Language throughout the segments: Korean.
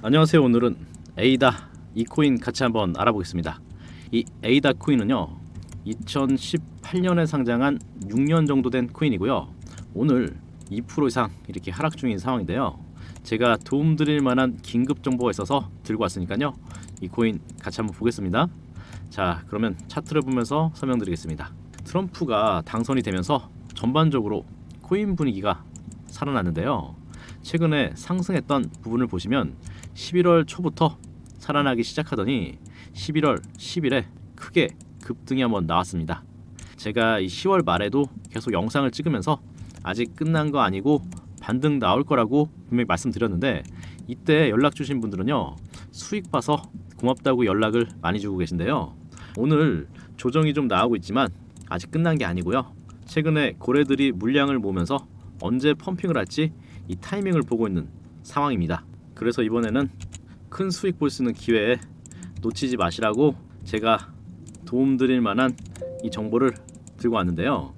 안녕하세요. 오늘은 에이다 이 코인 같이 한번 알아보겠습니다. 이 에이다 코인은요. 2018년에 상장한 6년 정도 된 코인이고요. 오늘 2% 이상 이렇게 하락 중인 상황인데요. 제가 도움드릴 만한 긴급 정보가 있어서 들고 왔으니까요. 이 코인 같이 한번 보겠습니다. 자, 그러면 차트를 보면서 설명드리겠습니다. 트럼프가 당선이 되면서 전반적으로 코인 분위기가 살아났는데요. 최근에 상승했던 부분을 보시면 11월 초부터 살아나기 시작하더니 11월 10일에 크게 급등이 한번 나왔습니다. 제가 이 10월 말에도 계속 영상을 찍으면서 아직 끝난 거 아니고 반등 나올 거라고 분명히 말씀드렸는데 이때 연락 주신 분들은요 수익 봐서 고맙다고 연락을 많이 주고 계신데요 오늘 조정이 좀 나오고 있지만 아직 끝난 게 아니고요 최근에 고래들이 물량을 모으면서 언제 펌핑을 할지 이 타이밍을 보고 있는 상황입니다. 그래서 이번에는 큰 수익 볼 수 있는 기회에 놓치지 마시라고 제가 도움드릴 만한 이 정보를 들고 왔는데요.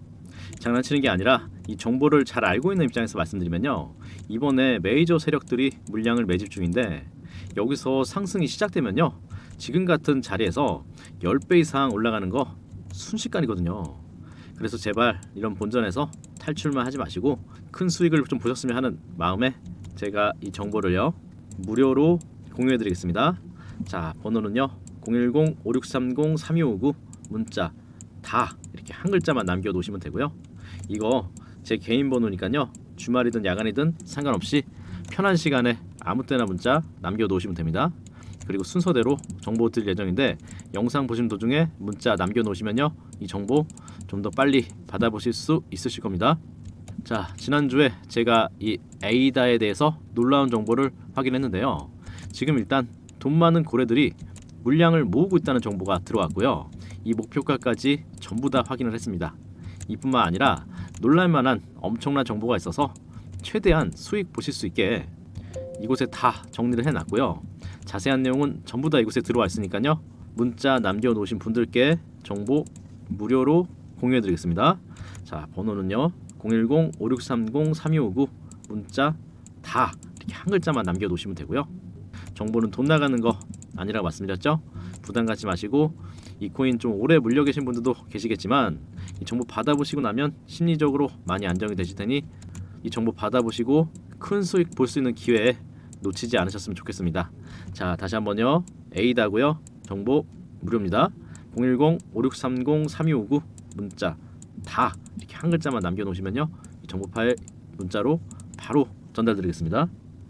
장난치는 게 아니라 이 정보를 잘 알고 있는 입장에서 말씀드리면요. 이번에 메이저 세력들이 물량을 매집 중인데 여기서 상승이 시작되면요. 지금 같은 자리에서 10배 이상 올라가는 거 순식간이거든요. 그래서 제발 이런 본전에서 탈출만 하지 마시고 큰 수익을 좀 보셨으면 하는 마음에 제가 이 정보를요 무료로 공유해 드리겠습니다. 자 번호는요 010-5630-3259 문자 다 이렇게 한 글자만 남겨 놓으시면 되고요. 이거 제 개인 번호니까요 주말이든 야간이든 상관없이 편한 시간에 아무 때나 문자 남겨 놓으시면 됩니다. 그리고 순서대로 정보 드릴 예정인데 영상 보신 도중에 문자 남겨 놓으시면요 이 정보 좀 더 빨리 받아보실 수 있으실 겁니다. 자 지난주에 제가 이 에이다에 대해서 놀라운 정보를 확인했는데요. 지금 일단 돈 많은 고래들이 물량을 모으고 있다는 정보가 들어왔고요. 이 목표가까지 전부 다 확인을 했습니다. 이뿐만 아니라 놀랄만한 엄청난 정보가 있어서 최대한 수익 보실 수 있게 이곳에 다 정리를 해놨고요. 자세한 내용은 전부 다 이곳에 들어와 있으니까요. 문자 남겨놓으신 분들께 정보 무료로 공유해 드리겠습니다. 자 번호는요 010-5630-3259 문자 다 이렇게 한 글자만 남겨 놓으시면 되고요. 정보는 돈 나가는 거 아니라고 말씀드렸죠. 부담 갖지 마시고 이 코인 좀 오래 물려 계신 분들도 계시겠지만 이 정보 받아보시고 나면 심리적으로 많이 안정이 되실 테니 이 정보 받아보시고 큰 수익 볼 수 있는 기회에 놓치지 않으셨으면 좋겠습니다. 자 다시 한번요 에이다고요 정보 무료입니다. 010-5630-3259 문자 다 이렇게 한 글자만 남겨놓으시면요 이 정보 파일 문자로 바로 전달드리겠습니다.